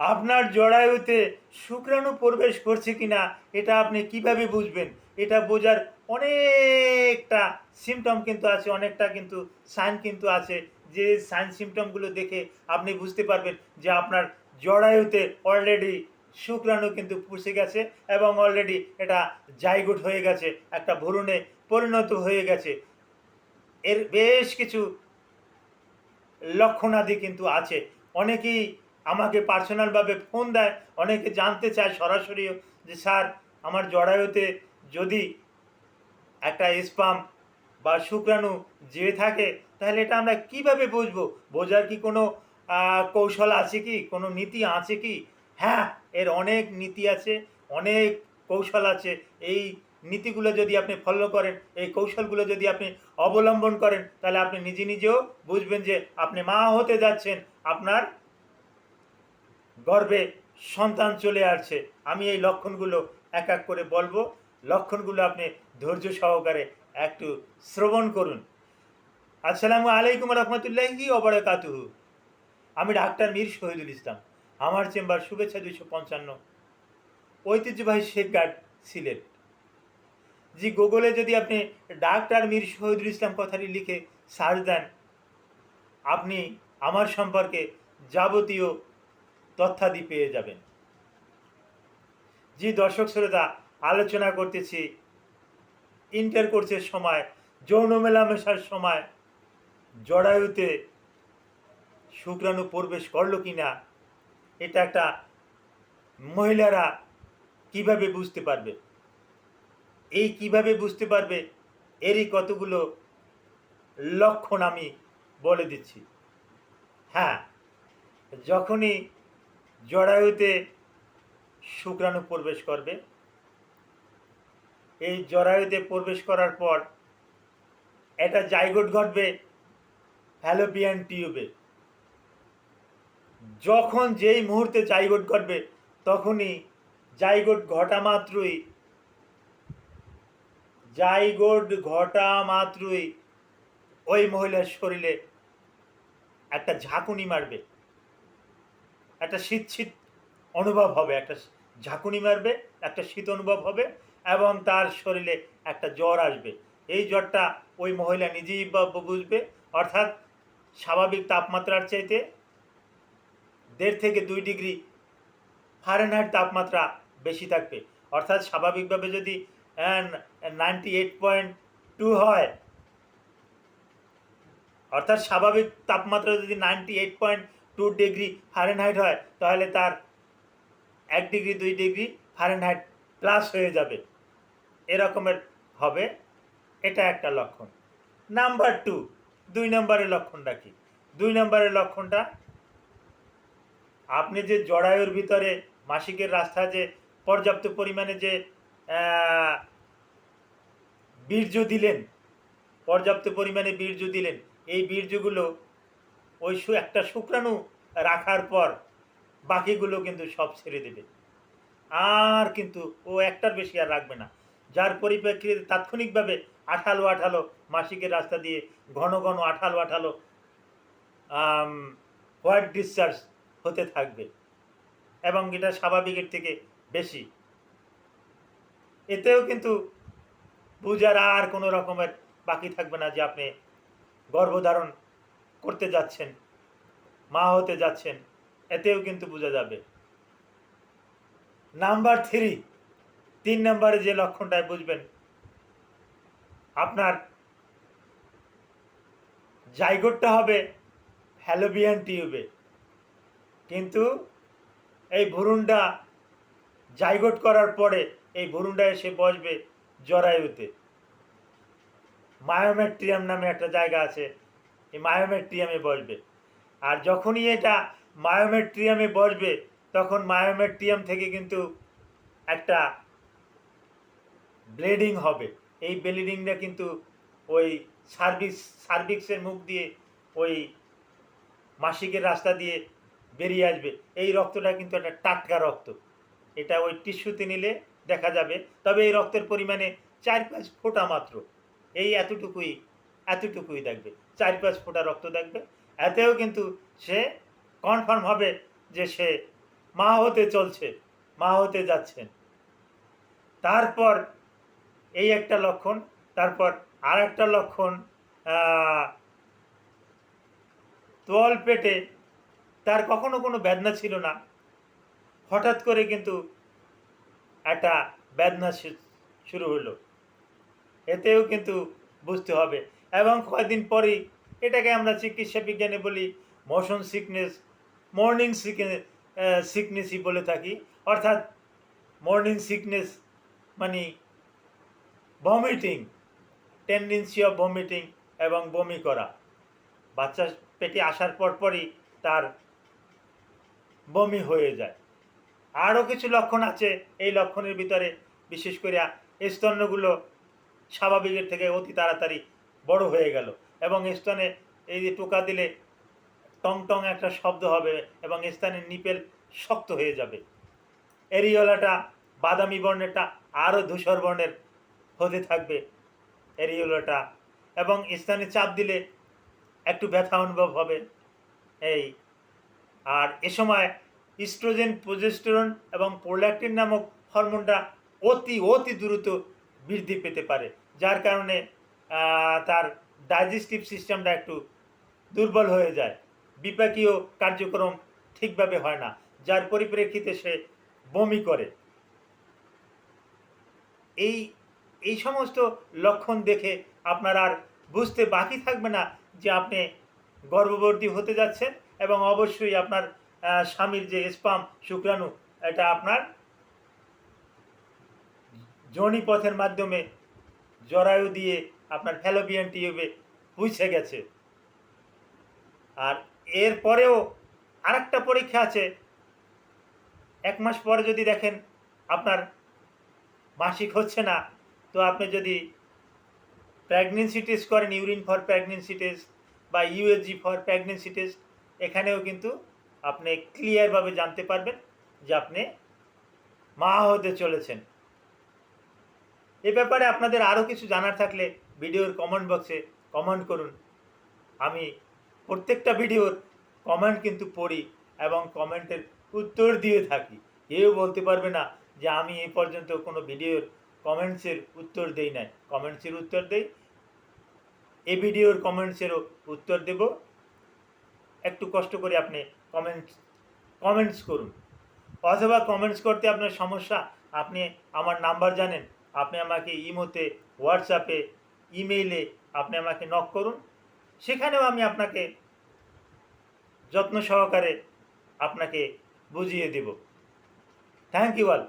আপনার জরায়ুতে শুক্রাণু প্রবেশ করছে কিনা, এটা আপনি কীভাবে বুঝবেন? এটা বোঝার অনেকটা সিমটম কিন্তু আছে, অনেকটা কিন্তু সাইন কিন্তু আছে। যে সাইন সিমটমগুলো দেখে আপনি বুঝতে পারবেন যে আপনার জরায়ুতে অলরেডি শুক্রাণু কিন্তু পুষে গেছে এবং অলরেডি এটা জাইগুট হয়ে গেছে, একটা ভ্রূণে পরিণত হয়ে গেছে। এর বেশ কিছু লক্ষণাদি কিন্তু আছে। অনেকেই আমাকে পার্সোনালভাবে ফোন দেয়, অনেকে জানতে চায় সরাসরিও যে, স্যার, আমার জরায়ুতে যদি একটা স্পাম বা শুক্রাণু যে থাকে, তাহলে এটা আমরা কীভাবে বুঝব? বোঝার কি কোনো কৌশল আছে কি? কোনো নীতি আছে কি? হ্যাঁ এর অনেক নীতি আছে, অনেক কৌশল আছে। এই নীতিগুলো যদি আপনি ফলো করেন, এই কৌশলগুলো যদি আপনি অবলম্বন করেন, তাহলে আপনি নিজে নিজেও বুঝবেন যে, আপনি মা হতে যাচ্ছেন, আপনার গর্ভে সন্তান চলে আসছে। আমি এই লক্ষণগুলো এক এক করে বলব। লক্ষণগুলো আপনি ধৈর্য সহকারে একটু শ্রবণ করুন। আসসালামু আলাইকুম রহমতুল্লাহি ওবরাকাতুহু আমি ডাক্তার মীর শহীদুল ইসলাম। আমার চেম্বার শুভেচ্ছা দুইশো পঞ্চান্ন। ঐতিহ্যবাহী শেখ গার্ড সিলেট। জি, গুগলে যদি আপনি ডাক্তার মীর শহীদুল ইসলাম কথাটি লিখে সার্চ দেন, আপনি আমার সম্পর্কে যাবতীয় তথ্যাদি পেয়ে যাবেন। জি দর্শক শ্রোতা, আলোচনা করতেছি ইন্টার কোর্সের সময়, যৌন মেলামেশার সময়, জরায়ুতে শুক্রাণু প্রবেশ করল কি না এটা একটা মহিলারা কীভাবে বুঝতে পারবে? এই কীভাবে বুঝতে পারবে? এরই কতগুলো লক্ষণ আমি বলে দিচ্ছি। হ্যাঁ যখনই জরায়ুতে শুক্রাণু প্রবেশ করবে। এই জরায়ুতে প্রবেশ করার পর এটা জাইগোট ঘটবে হ্যালোপিয়ান টিউবে। যখন যেই মুহূর্তে জাইগোট ঘটবে, তখনই জাইগোট ঘটা মাত্রই, জাইগোট ঘটা মাত্রই ওই মহিলার শরীরে একটা ঝাঁকুনি মারবে। একটা শীত শীত অনুভব হবে, একটা ঝাঁকুনি মারবে, একটা শীত অনুভব হবে এবং তার শরীরে একটা জ্বর আসবে। এই জ্বরটা ওই মহিলা নিজেই বুঝবে। অর্থাৎ স্বাভাবিক তাপমাত্রার চাইতে দেড় থেকে দুই ডিগ্রি ফারেনহাইট তাপমাত্রা বেশি থাকবে। অর্থাৎ স্বাভাবিকভাবে যদি নাইনটি এইট পয়েন্ট টু হয়, অর্থাৎ স্বাভাবিক তাপমাত্রা যদি ninety eight point two degree Fahrenheit হয়, তাহলে তার এক ডিগ্রি দুই ডিগ্রি ফারেনহাইট প্লাস হয়ে যাবে। এরকমের হবে। এটা একটা লক্ষণ। নাম্বার টু দুই নম্বরের লক্ষণটা কি? দুই নম্বরের লক্ষণটা, আপনি যে জরায়ুর ভিতরে মাসিকের রাস্তা যে পর্যাপ্ত পরিমাণে যে বীর্য দিলেন, পর্যাপ্ত পরিমাণে বীর্য দিলেন, এই বীর্যগুলো ওই সু- একটা শুক্রাণু রাখার পর বাকিগুলো কিন্তু সব ছেড়ে দেবে। আর কিন্তু ও একটার বেশি আর রাখবে না। যার পরিপ্রেক্ষিতে তাৎক্ষণিকভাবে আঠালো আঠালো মাসিকের রাস্তা দিয়ে ঘন ঘন আঠালো আঠালো হোয়াইট ডিসচার্জ হতে থাকবে এবং এটা স্বাভাবিকের থেকে বেশি। এতেও কিন্তু বুঝার আর কোনো রকমের বাকি থাকবে না যে আপনি গর্ভধারণ করতে যাচ্ছেন, মা হতে যাচ্ছেন, এতেও কিন্তু বোঝা যাবে। নাম্বার থ্রি, তিন নম্বরে যে লক্ষণটায় বুঝবেন, আপনার জাইগোটটা হবে হ্যালোবিয়ান টিউবে। কিন্তু এই ভ্রূণটা জাইগোট করার পরে এই ভ্রূণটা এসে বসবে জরায়ুতে। মায়োমেট্রিয়াম নামে একটা জায়গা আছে এই মায়োমেট্রিয়ামে বসবে। আর যখনই এটা মায়োমেট্রিয়ামে বসবে, তখন মায়োমেট্রিয়াম থেকে কিন্তু একটা ব্লিডিং হবে। এই ব্লিডিংটা কিন্তু ওই সার্ভিস, সার্ভিক্সের মুখ দিয়ে ওই মাসিকের রাস্তা দিয়ে বেরিয়ে আসবে। এই রক্তটা কিন্তু একটা টাটকা রক্ত। এটা ওই টিস্যুতে নিলে দেখা যাবে। তবে এই রক্তের পরিমাণে চার পাঁচ ফোঁটা মাত্র। এই এতটুকুই এতটুকুই দেখবে চার পাঁচ ফোঁটা রক্ত দেখবে। এতেও কিন্তু সে কনফার্ম হবে যে সে মা হতে চলছে, মা হতে যাচ্ছেন তারপর এই একটা লক্ষণ, তারপর আর একটা লক্ষণ তোয়াল পেটে তার কখনো কোনো বেদনা ছিল না। হঠাৎ করে কিন্তু একটা বেদনা শুরু হলো। এতেও কিন্তু বুঝতে হবে এবং কয়েকদিন পরেই এটাকে আমরা চিকিৎসা বিজ্ঞানে বলি মোশন সিকনেস মর্নিং সিকনেস সিকনেসই বলে থাকি। অর্থাৎ মর্নিং সিকনেস মানে ভমিটিং টেন্ডেন্সি অফ ভমিটিং এবং বমি করা। বাচ্চা পেটে আসার পর পরই তার বমি হয়ে যায়। আরও কিছু লক্ষণ আছে এই লক্ষণের ভিতরে। বিশেষ করে স্তন্যগুলো স্বাভাবিকের থেকে অতি তাড়াতাড়ি বড় হয়ে গেল। এবং স্তনে এই যে টোকা দিলে টং টং একটা শব্দ হবে এবং স্থানের নিপেল শক্ত হয়ে যাবে। এরিওলাটা বাদামি বর্ণেরটা আরও ধূসর বর্ণের হতে থাকবে এরিওলাটা। এবং স্থানে চাপ দিলে একটু ব্যথা অনুভব হবে এই। আর এ সময় ইস্ট্রোজেন প্রোজেস্টেরন এবং প্রোল্যাক্টিন নামক হরমোনটা অতি অতি দ্রুত বৃদ্ধি পেতে পারে। যার কারণে তার ডাইজেস্টিভ সিস্টেমটা একটু দুর্বল হয়ে যায়। বিপাকীয় কার্যক্রম ঠিকভাবে হয় না, যার পরিপ্রেক্ষিতে সে বমি করে। এই এই সমস্ত লক্ষণ দেখে আপনার আর বুঝতে বাকি থাকবে না যে আপনি গর্ভবতী হতে যাচ্ছেন এবং অবশ্যই আপনার স্বামীর যে স্পাম শুক্রাণু, এটা আপনার যোনি পথের মাধ্যমে জরায়ু দিয়ে আপনার ফ্যালোপিয়ান টিউবে পুষে গেছে। আর এর পরেও আরেকটা পরীক্ষা আছে। এক মাস পরে যদি দেখেন আপনার মাসিক হচ্ছে না, তো আপনি যদি প্রেগনেন্সি টেস্ট করেন ইউরিন ফর প্রেগনেন্সি টেস্ট বা ইউএসজি ফর প্রেগনেন্সি টেস্ট এখানেও কিন্তু আপনি ক্লিয়ারভাবে জানতে পারবেন যে আপনি মা হতে চলেছেন। এ ব্যাপারে আপনাদের আরও কিছু জানার থাকলে ভিডিওর কমেন্ট বক্সে কমেন্ট করুন। আমি প্রত্যেকটা ভিডিওর কমেন্ট কিন্তু পড়ি এবং কমেন্টের উত্তর দিয়ে থাকি। কেউ বলতে পারবে না যে আমি এই পর্যন্ত কোনো ভিডিওর কমেন্টসের উত্তর দেই নাই। কমেন্টসের উত্তর দেই। এই ভিডিওর কমেন্টসেরও উত্তর দেব। একটু কষ্ট করে আপনি কমেন্টস কমেন্টস করুন। অথবা কমেন্টস করতে আপনার সমস্যা, আপনি আমার নাম্বার জানেন। আপনি আমাকে ইমোতে হোয়াটসঅ্যাপে ইমেইলে আপনি আমাকে নক করুন। সেখানেও আমি আপনাকে যত্ন সহকারে আপনাকে বুঝিয়ে দেব। Thank you all